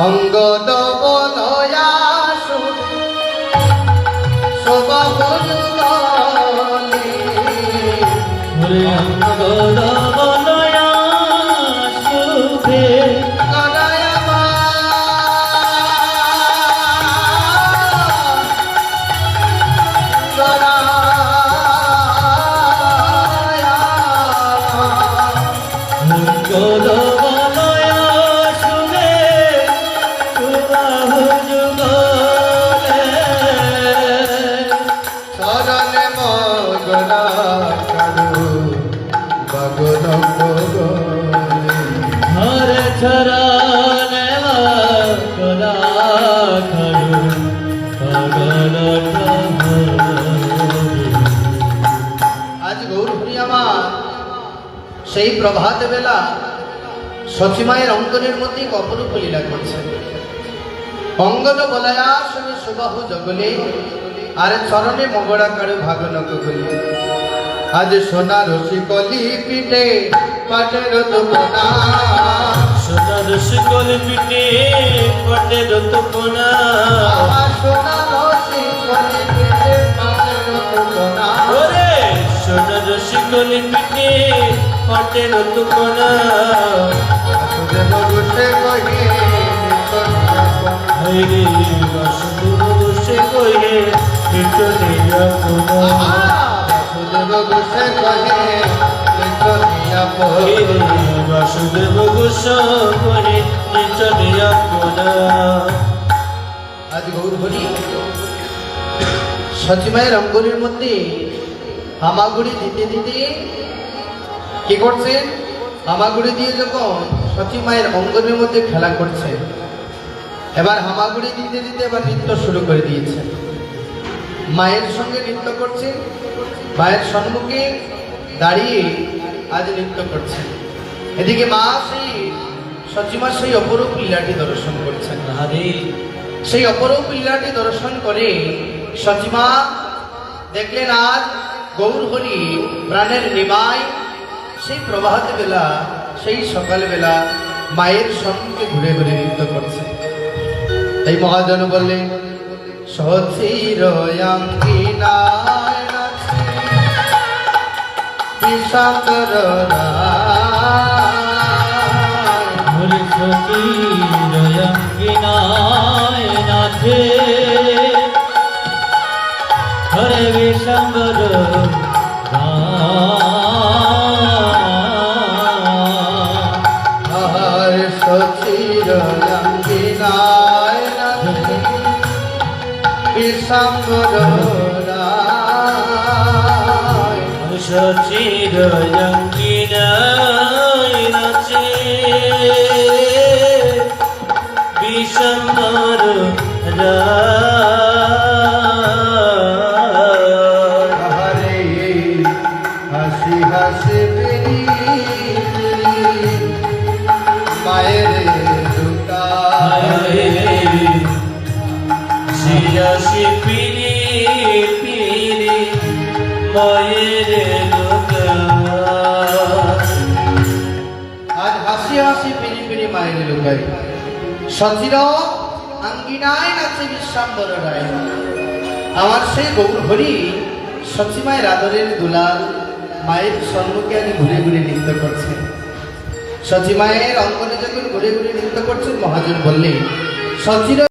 অঙ্গদ বলয়া শোভা বলি ওরে অঙ্গদ সেই প্রভাত বেলা সচিমায়ের অঙ্কনের মধ্যে অপরূপ লীলা করছে অঙ্গদ বলায়া শুনে সুবাহু জগলে আর চরণে মগড়া কারু ভাগন গগলে। আজ সোনা রসি কলি পিঠে পাটের দোকানা। সোনার শিকল পিটে পটে রতপনা আমার সোনা রসি কলি পিঠে পাটের দোকানা। ওরে সোনার শিকল পিটে পটে কহে হরে কীর্তনে আপনা বাসুদেব বসে কহে হরে বাসুদেব গোসা কহে কীর্তনে আপনা আজ গৌর হরি সচিমায়ের অঙ্গনের মধ্যে হামাগুড়ি দিতে দিতে কি করছেন হামাগুড়ি দিয়ে যখন সচিমায়ের অঙ্গনের মধ্যে খেলা করছে এবার হামাগুড়ি দিতে দিতে এবার নৃত্য শুরু করে দিয়েছে। মায়ের সঙ্গে নৃত্য করছে মায়ের সম্মুখে দাঁড়িয়ে আজ নৃত্য করছে। এদিকে মা সেই সচিমা সেই অপরূপ লীলাটি দর্শন করছেন। হরে সেই অপরূপ লীলাটি দর্শন করে সচিমা দেখলেন আজ গৌর হরি প্রাণের নিমাই সেই প্রভাত বেলা সেই সকাল বেলা মায়ের সম্মুখে ঘুরে ঘুরে নৃত্য করছে। তাই মহাজন বললেন সচির বিষাকর রয়ঙ্গিনায় নাথে হরে বিশম্বর বিষাকর রায় সচী রয়ঙ্গিনায় নাচে বিশম্বর রায় হরে হাসি হাসি বেরি শিরাশি পিরি পিরি মায়ের আজ হাসি হাসি পিড়ি পিড়ি মায়ের লুকাই সচির আঙ্গিনায় নাচে বিশ্বাম্বর রায়। আমার সেই গৌর হরি সচিমায়ের আদরের দুলাল, মায়ের সম্মুখে আজ ঘুরে ঘুরে নৃত্য করছে। সচিমায়ের অঙ্গনে যখন ঘুরে ঘুরে নৃত্য করছেন মহাজন বললেন, সচির